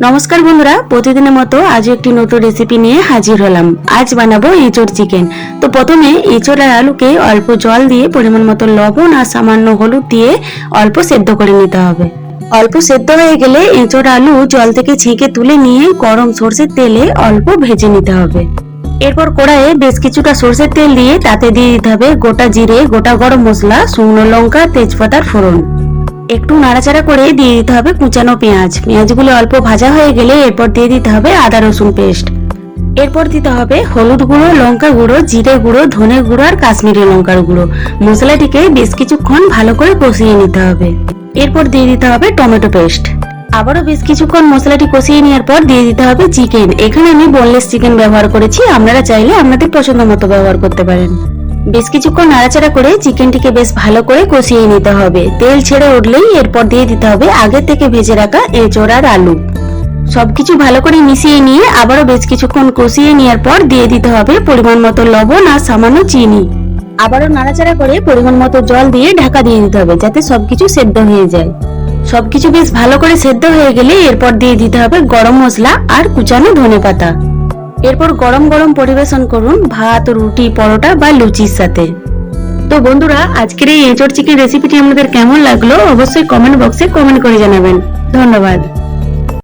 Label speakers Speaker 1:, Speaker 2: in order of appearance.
Speaker 1: নমস্কার বন্ধুরা, প্রতিদিনের মতো আজ একটি নতুন রেসিপি নিয়ে হাজির হলাম। আজ বানাবো এঁচড় চিকেন তো প্রথমে এঁচড় আর আলুকে অল্প জল দিয়ে পরিমাণ মতো লবণ আর সামান্য হলুদ দিয়ে অল্প সেদ্ধ করে নিতে হবে। অল্প সেদ্ধ হয়ে গেলে এঁচড় আলু জল থেকে ছেঁকে তুলে নিয়ে গরম সর্ষের তেলে অল্প ভেজে নিতে হবে। এরপর কড়াইয়ে বেশ কিছুটা সর্ষের তেল দিয়ে তাতে দিয়ে দিতে হবে গোটা জিরে, গোটা গরম মশলা, শুকনো লঙ্কা, তেজপাতার ফোড়ন। একটু নাড়াচাড়া করে দিয়ে দিতে হবে কুচানো পেঁয়াজ। পেঁয়াজগুলো অল্প ভাজা হয়ে গেলে এরপর দিয়ে দিতে হবে আদা, রসুন পেস্ট। এরপর দিতে হবে হলুদ গুঁড়ো, লঙ্কা গুঁড়ো, জিরে গুঁড়ো, ধনে গুঁড়ো আর কাশ্মীরি লঙ্কার গুঁড়ো। মশলাটিকে বেশ কিছুক্ষণ ভালো করে কষিয়ে নিতে হবে। এরপর দিয়ে দিতে হবে টমেটো পেস্ট। আবারও বেশ কিছুক্ষণ মশলাটি কষিয়ে নেওয়ার পর দিয়ে দিতে হবে চিকেন। এখানে আমি বোনলেস চিকেন ব্যবহার করেছি, আপনারা চাইলে আপনাদের পছন্দ মতো ব্যবহার করতে পারেন। বেশ কিছুক্ষণ নাড়াচাড়া করে চিকেনটিকে বেশ ভালো করে কষিয়ে নিতে হবে। তেল ছেড়ে উঠলেই এরপর দিয়ে দিতে হবে আগে থেকে ভেজে রাখা এঁচড় আর আলু। সবকিছু ভালো করে মিশিয়ে নিয়ে আবারও বেশ কিছুক্ষণ কষিয়ে নেওয়ার পর দিয়ে দিতে হবে পরিমাণ মতো লবণ আর সামান্য চিনি। আবারও নাড়াচাড়া করে পরিমাণ মতো জল দিয়ে ঢাকা দিয়ে দিতে হবে যাতে সবকিছু সেদ্ধ হয়ে যায়। সবকিছু বেশ ভালো করে সেদ্ধ হয়ে গেলে এরপর দিয়ে দিতে হবে গরম মশলা আর কুচানো ধনে পাতা। এরপর গরম গরম পরিবেশন করুন ভাত, রুটি, পরোটা বা লুচির সাথে। তো বন্ধুরা, আজকের এই এঁচড় চিকেন রেসিপিটি আমাদের কেমন লাগল অবশ্যই কমেন্ট বক্সে কমেন্ট করে জানাবেন। ধন্যবাদ।